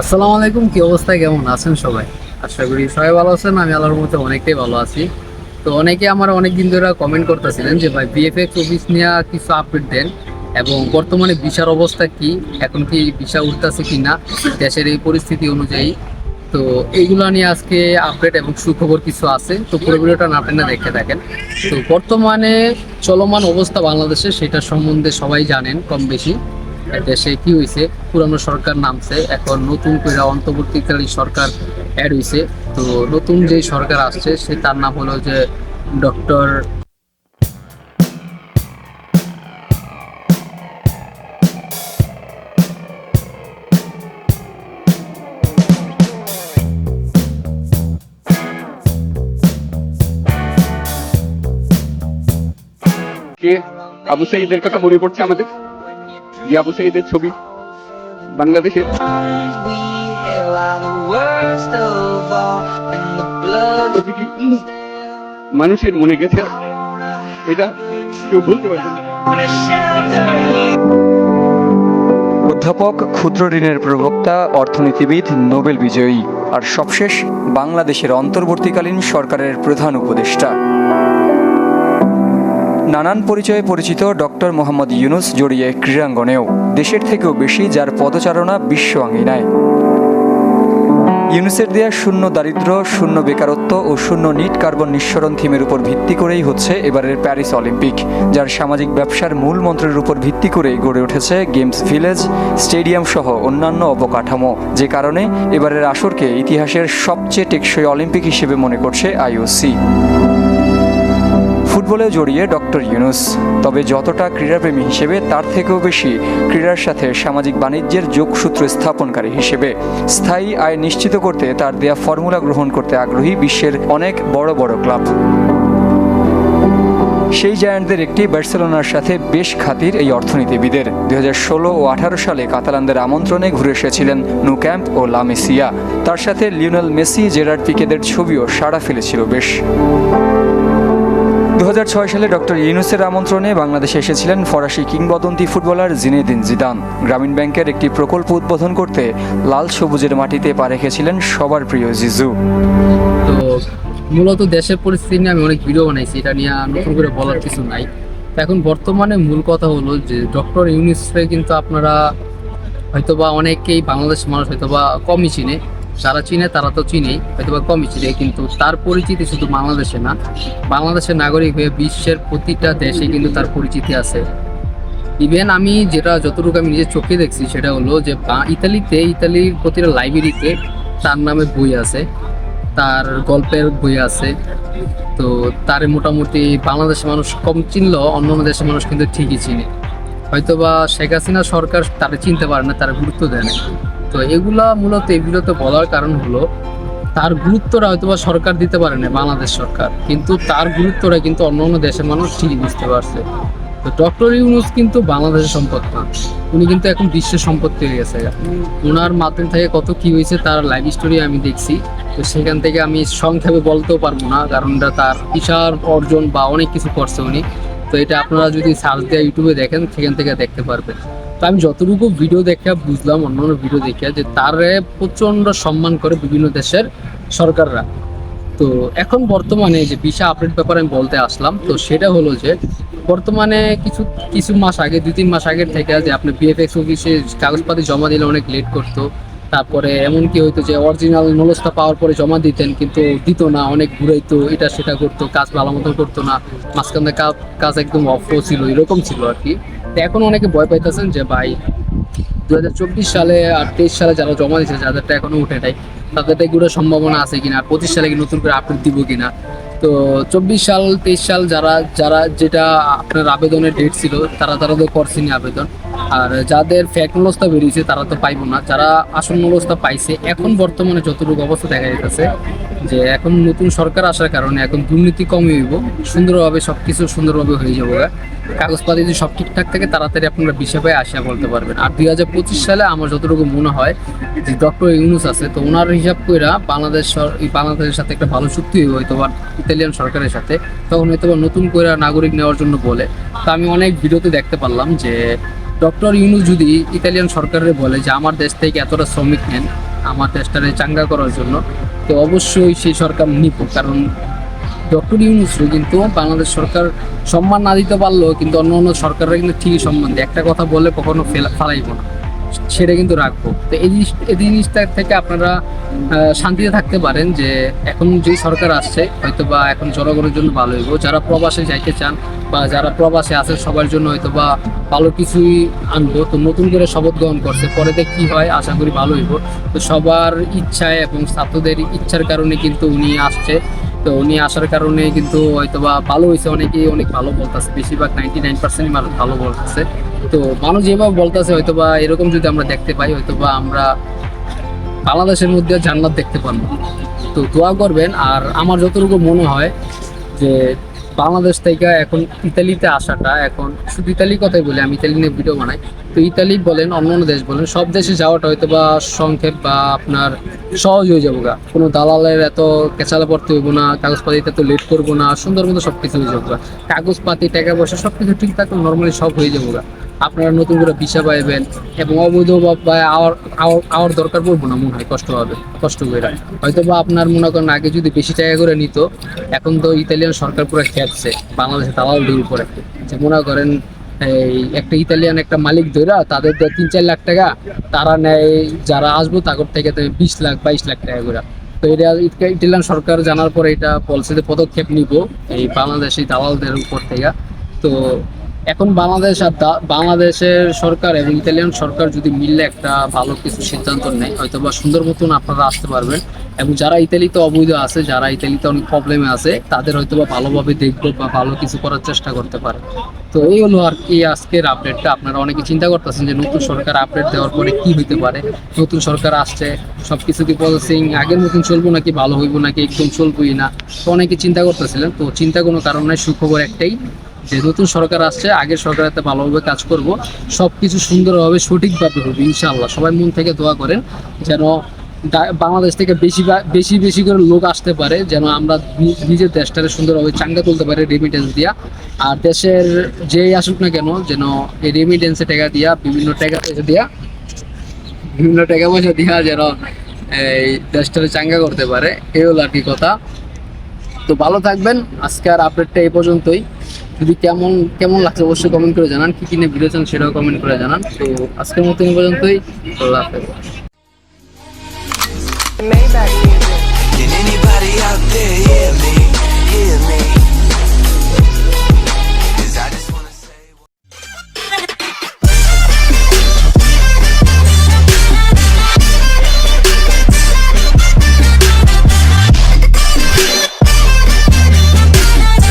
আসসালামু আলাইকুম, কি অবস্থা, কেমন আছেন সবাই? আশা করি সবাই ভালো আছেন, আমি আল্লাহর মতো অনেকটাই ভালো আছি। তো অনেকে আমার অনেক দিন ধরে কমেন্ট করতেছিলেন যে, ভাই বিএফএক্স অফিস নিয়ে কিছু আপডেট দেন এবং বর্তমানে ভিসার অবস্থা কি? এখন কি ভিসা উঠতেছে কি না দেশের এই পরিস্থিতি অনুযায়ী। তো এইগুলো নিয়ে আজকে আপডেট এবং সুখবর কিছু আছে, তো পুরো ভিডিওটা না টেনে দেখে থাকেন। তো বর্তমানে চলমান অবস্থা বাংলাদেশে, সেটা সম্বন্ধে সবাই জানেন কম বেশি। দেশে কি হয়েছে পুরানো সরকার নামছে, এখন নতুন করে অন্তর্বর্তীকালীন সরকার অ্যাড হয়েছে তো নতুন যে সরকার আসছে, সে তার নাম হলো যে ডক্টর আবু সাইদের কথা মনে পড়ছে আমাদের? সাইদের ছবি বাংলাদেশের মানুষের মনে গেছে, এটা কেউ বলতে পারবে অধ্যাপক, ক্ষুদ্র ঋণের প্রবক্তা, অর্থনীতিবিদ, নোবেল বিজয়ী, আর সবশেষ বাংলাদেশের অন্তর্বর্তীকালীন সরকারের প্রধান উপদেষ্টা। নানান পরিচয়ে পরিচিত ডক্টর মোহাম্মদ ইউনুস জড়িয়ে ক্রীড়াঙ্গনেও দেশের থেকেও বেশি যার পদচারণা বিশ্ব আঙ্গিনায় ইউনুসের দেয়া শূন্য দারিদ্র, শূন্য বেকারত্ব ও শূন্য নিট কার্বন নিঃসরণ থিমের উপর ভিত্তি করেই হচ্ছে এবারের প্যারিস অলিম্পিক, যার সামাজিক ব্যবসার মূল মন্ত্রের উপর ভিত্তি করেই গড়ে উঠেছে গেমস ভিলেজ, স্টেডিয়াম সহ অন্যান্য অবকাঠামো, যে কারণে এবারের আসরকে ইতিহাসের সবচেয়ে টেকসই অলিম্পিক হিসেবে মনে করছে আইওসি। ফুটবলে জড়িয়ে ডক্টর ইউনুস। তবে যতটা ক্রীড়াপ্রেমী হিসেবে, তার থেকেও বেশি ক্রীড়ার সাথে সামাজিক বাণিজ্যের যোগসূত্র স্থাপনকারী হিসেবে। স্থায়ী আয় নিশ্চিত করতে তার দেয়া ফর্মুলা গ্রহণ করতে আগ্রহী বিশ্বের অনেক বড় বড় ক্লাব। সেই জায়ান্টদের একটি বার্সেলোনার সাথে বেশ খাতির এই অর্থনীতিবিদের। দুই ষোলো ও আঠারো সালে কাতালানদের আমন্ত্রণে ঘুরে এসেছিলেন নো ক্যাম্প ও লামেসিয়া। তার সাথে লিওনেল মেসি, জেরার্ড পিকেদের ছবিও সাড়া ফেলেছিল বেশ। সালে ডক্টর ইউনুসের আমন্ত্রণে বাংলাদেশে এসেছিলেন ফরাসি কিংবদন্তি ফুটবলার জিনেদিন জিদান। গ্রামীণ ব্যাংকের একটি প্রকল্প উদ্বোধন করতে লাল সবুজের মাটিতে পা রেখেছিলেন সবার প্রিয় জিজু। তো মূলত দেশের পরিস্থিতি নিয়ে আমি অনেক ভিডিও বানাইছি, এটা নিয়ে নতুন করে বলার কিছু নাই। এখন বর্তমানে মূল কথা হলো যে ডক্টর ইউনিসরে কিন্তু আপনারা হয়তোবা অনেকেই বাংলাদেশ মানুষ হয়তোবা কমই চিনে। যারা চিনে, তারা তো চিনেই, হয়তোবা কমই চিনে, কিন্তু তার পরিচিতি শুধু বাংলাদেশে না, বাংলাদেশের নাগরিক হয়ে বিশ্বের প্রতিটা দেশে কিন্তু তার পরিচিতি আছে। ইভেন আমি যেটা যতটুকু আমি নিজের চোখে দেখছি, সেটা হলো যে, বা- ইতালিতে, ইতালির প্রতিটা লাইব্রেরিতে তার নামে বই আছে, তার গল্পের বই আছে। তো তার মোটামুটি বাংলাদেশের মানুষ কম চিনলেও অন্য অন্য দেশের মানুষ কিন্তু ঠিকই চিনে। হয়তোবা শেখ হাসিনা সরকার তারা চিনতে পারে না, তারা গুরুত্ব দেয় না। তো এগুলা মূলত এগুলোতে বলার কারণ হলো, তার গুরুত্বটা হয়তো বা সরকার দিতে পারে না বাংলাদেশ সরকার। কিন্তু তার গুরুত্বটা কিন্তু অন্য অন্য দেশের মানুষ ঠিকই বুঝতে পারছে। তো ডক্টর ইউনুস কিন্তু বাংলাদেশের সম্পদ না। উনি কিন্তু এখন বিশ্বের সম্পদ পেয়ে গেছে ওনার মাধ্যম থেকে কত কি হয়েছে তার লাইভ স্টোরি আমি দেখছি। তো সেখান থেকে আমি সংক্ষেপে বলতেও পারব না কারণ তার বিশাল অর্জন বা অনেক কিছু করছে উনি। তো এটা আপনারা যদি সার্চ দিয়ে ইউটিউবে দেখেন, সেখান থেকে দেখতে পারবেন। তো আমি যতটুকু ভিডিও দেখে বুঝলাম অন্য অন্য ভিডিও দেখে, যে তার প্রচণ্ড সম্মান করে বিভিন্ন দেশের সরকাররা। তো এখন বর্তমানে যে ভিসা আপডেট ব্যাপারে আমি বলতে আসলাম, তো সেটা হলো যে বর্তমানে কিছু কিছু মাস আগে, দুই তিন মাস আগের থেকে যে আপনি বিএফএক্স অফিসে কাগজপাতি জমা দিলে অনেক লেট করতো। তারপরে এমন কি হইতো যে অরিজিনাল নলসটা পাওয়ার পরে জমা দিতেন, কিন্তু দিত না, অনেক ঘুরাইতো, এটা সেটা করতো, কাজ ভালো মতো করতো না, মাঝখানে কাজ একদম অফ ছিল, এরকম ছিল আর কি। তো এখন অনেকে ভয় পাইতেছেন যে, ভাই দু হাজার চব্বিশ সালে আর তেইশ সালে যারা জমা দিয়েছে, যাদেরটা এখনও উঠে নাই তাদেরটা এগুলো সম্ভাবনা আছে কিনা, আর পঁচিশ সালে কি নতুন করে আপডেট দিব কিনা। তো চব্বিশ সাল, তেইশ সাল যারা যারা যেটা আপনার আবেদনের ডেট ছিল, তারা তারা তো করছেনি আবেদন। আর যাদের ফ্যাক নলস্তা বেরিয়েছে, তারা তো পাইবো না। যারা আসল অবস্থা পাইছে, এখন বর্তমানে যতটুকু অবস্থা দেখা যাইতেছে, যে এখন নতুন সরকার আসার কারণে এখন দুর্নীতি কমে হইব, সুন্দরভাবে সব কিছু সুন্দরভাবে হয়ে যাব কাগজপাতি যদি সব ঠিকঠাক থাকে, তাড়াতাড়ি আপনারা বিষয় পায়ে আসিয়া বলতে পারবেন। আর দুই হাজার পঁচিশ সালে আমার যতটুকু মনে হয়, যে ডক্টর ইউনুস আছে, তো ওনার হিসাব কইরা বাংলাদেশ বাংলাদেশের সাথে একটা ভালো চুক্তি হইব, হয়তো বা ইতালিয়ান সরকারের সাথে। তখন হয়তো নতুন করে নাগরিক নেওয়ার জন্য বলে। তো আমি অনেক ভিডিওতে দেখতে পারলাম যে ডক্টর ইউনুস যদি ইতালিয়ান সরকারের বলে যে আমার দেশ থেকে এতটা শ্রমিক নেন, আমার দেশটারে চাঙ্গা করার জন্য, তো অবশ্যই সেই সরকার নিব কারণ ডক্টর ইউনুসও কিন্তু বাংলাদেশ সরকার সম্মান না দিতে পারলেও কিন্তু অন্য অন্য সরকাররা কিন্তু ঠিকই সম্মান দেয়। একটা কথা বলে কখনো ফেলা ফালাইব না। সেটা কিন্তু রাখব। তো এই জিনিস এই জিনিসটা থেকে আপনারা শান্তিতে থাকতে পারেন যে এখন যেই সরকার আসছে হয়তো বা এখন জনগণের জন্য ভালো হইব। যারা প্রবাসে যাইতে চান বা যারা প্রবাসে আছে সবার জন্য হয়তো বা ভালো কিছুই আনব। তো নতুন করে শপথ গ্রহণ করছে। পরেতে কি হয়, আশা করি ভালো হইব। তো সবার ইচ্ছায় এবং ছাত্রদের ইচ্ছার কারণে কিন্তু উনি আসছে। তো উনি আসার কারণে কিন্তু হয়তো বা ভালো হয়েছে অনেকেই অনেক ভালো বলতেছে। বেশিরভাগ নাইনটি নাইন পার্সেন্ট মানুষ ভালো বলতেছে। তো মানুষ যেভাবে বলতেছে হয়তো বা এরকম যদি আমরা দেখতে পাই হয়তো বা আমরা বাংলাদেশের মধ্যে জান্নাত দেখতে পারব। তো দোয়া করবেন, আর আমার যতটুকু মনে হয় যে বাংলাদেশ থেকে এখন ইতালিতে আসাটা, এখন শুধু ইতালির কথাই বলি, আমি ইতালি নিয়ে ভিডিও বানাই। তো ইতালি বলেন, অন্য অন্য দেশ বলেন, সব দেশে যাওয়াটা হয়তো বা সংক্ষেপ বা আপনার সহজ হয়ে যাব গা কোনো দালালের এত কেঁচালে পড়তে হইব না, কাগজপাতিতে এত লেট করব না, সুন্দর মতো সব কিছু হয়ে যাব গা কাগজপাতি, টাকা পয়সা সব কিছু ঠিক নর্মালি সব হয়ে যাব গা আপনারা নতুন করে ভিসা পাইবেন এবং অবৈধ আওয়ার, আওয়ার- দরকার পড়ব না, মনে হয় কষ্ট হবে, কষ্ট করে। হয়তো বা আপনার মনে করেন আগে যদি বেশি টাকা করে নিত, এখন তো ইতালিয়ান সরকার পুরো খেপছে বাংলাদেশের দালালদের উপরে যে মনে করেন, এই একটা ইতালিয়ান একটা মালিক ধরা তাদের দেয় তিন, চার লাখ টাকা তারা নেয়, যারা আসব তাদের থেকে বিশ লাখ, বাইশ লাখ টাকা করে। তো এটা ইতালিয়ান সরকার জানার পরে এটা পলিসি পদক্ষেপ নিব এই বাংলাদেশি দালালদের উপর থেকে। তো এখন বাংলাদেশ আর বাংলাদেশের সরকার এবং ইতালিয়ান সরকার যদি মিললে একটা ভালো কিছু সিদ্ধান্ত নেয় হয়তো বা সুন্দর মতন আপনারা আসতে পারবেন। এবং যারা ইতালিতে অবৈধ আছে, যারা ইতালিতে অনেক প্রবলেমে আছে, তাদের হয়তো বা ভালোভাবে দেখব বা ভালো কিছু করার চেষ্টা করতে পারে। তো এই হলো আর কি আজকের আপডেটটা আপনারা অনেকে চিন্তা করতেছেন যে নতুন সরকার আপডেট দেওয়ার পরে কি হইতে পারে? নতুন সরকার আসছে সব কিছু কি আগের মতন চলবো নাকি ভালো হইব নাকি একদম চলবোই না? তো অনেকে চিন্তা করতেছিলেন। তো চিন্তা কোনো কারণ নাই, সুখবর একটাই যে নতুন সরকার আসছে, আগের সরকার এতে ভালোভাবে কাজ করব। সব কিছু সুন্দরভাবে, সঠিকভাবে হবে, ইনশাআল্লাহ। সবাই মন থেকে দোয়া করেন যেন বাংলাদেশ থেকে বেশি বেশি বেশি করে লোক আসতে পারে, যেন আমরা নিজের দেশটাকে সুন্দরভাবে চাঙ্গা তুলতে পারি রেমিটেন্স দিয়া। আর দেশের যেই আসুক না কেন, যেন এই রেমিটেন্সে টাকা দিয়া, বিভিন্ন টাকা পয়সা দিয়া, বিভিন্ন টাকা পয়সা দিয়া যেন এই দেশটাকে চাঙ্গা করতে পারে এই হলো আর কি কথা। তো ভালো থাকবেন আজকে আর আপডেটটা এই পর্যন্তই। যদি কেমন কেমন লাগছে অবশ্যই কমেন্ট করে জানান কি কিনে ভিডিও চান সেটাও কমেন্ট করে জানান। তো আজকের মতো এই পর্যন্তই আল্লাহ হাফেজ।